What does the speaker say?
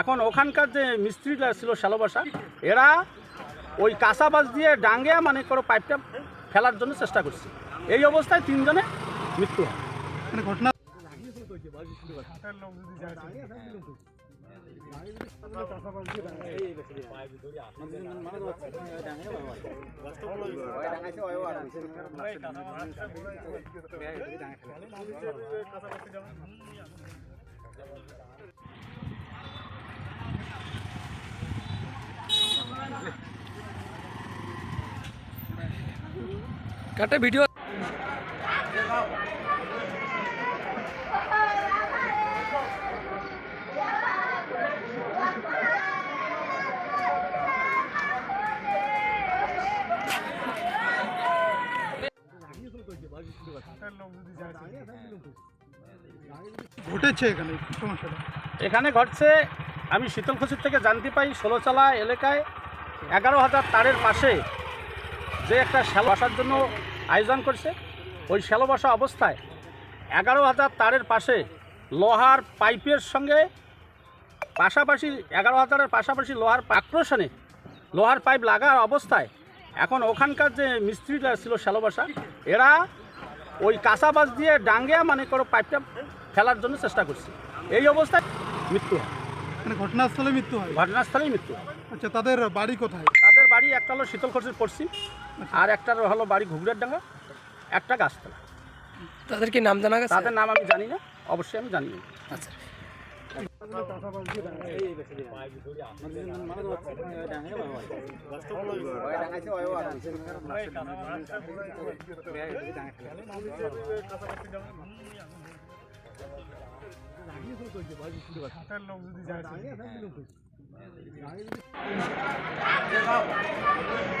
এখন ওখানকার যে মিস্ত্রিরা ছিল শ্যালোবাসা, এরা ওই কাঁচা বাস দিয়ে ডাঙ্গে মানে করে পাইপটা ফেলার জন্য চেষ্টা করছে। এই অবস্থায় তিনজনে মৃত্যু হয়। মানে ঘটনা কাটে ভিডিও এখানে ঘটছে, আমি শীতলকুচির থেকে জানতে পাই ষোলোচালা এলাকায় এগারো হাজার তারের পাশে যে একটা শ্যালো বসার জন্য আয়োজন করছে, ওই শ্যালো বসা অবস্থায় এগারো হাজার তারের পাশে লোহার পাইপের সঙ্গে পাশাপাশি, এগারো হাজারের পাশাপাশি লোহার আক্রোশনে লোহার পাইপ লাগার অবস্থায় এখন ওখানকার যে মিস্ত্রিরা ছিল শ্যালো বসা, এরা ওই কাঁচা বাস দিয়ে ডাঙ্গে মানে করো পাইপটা ফেলার জন্য চেষ্টা করছি। এই অবস্থায় মৃত্যু হয়। মানে ঘটনাস্থলে মৃত্যু হয়? ঘটনাস্থলেই মৃত্যু হয়। আচ্ছা তাদের বাড়ি কোথায়? তাদের বাড়ি একটা হলো শীতলকুচির পশ্চিম আর একটা হলো বাড়ি ঘুগড়ের ডাঙ্গা একটা গাছতলা। তাদের কি নাম জানা গেছে? তাদের নাম আমি জানি না অবশ্যই আমি জানি না। আচ্ছা। Bye.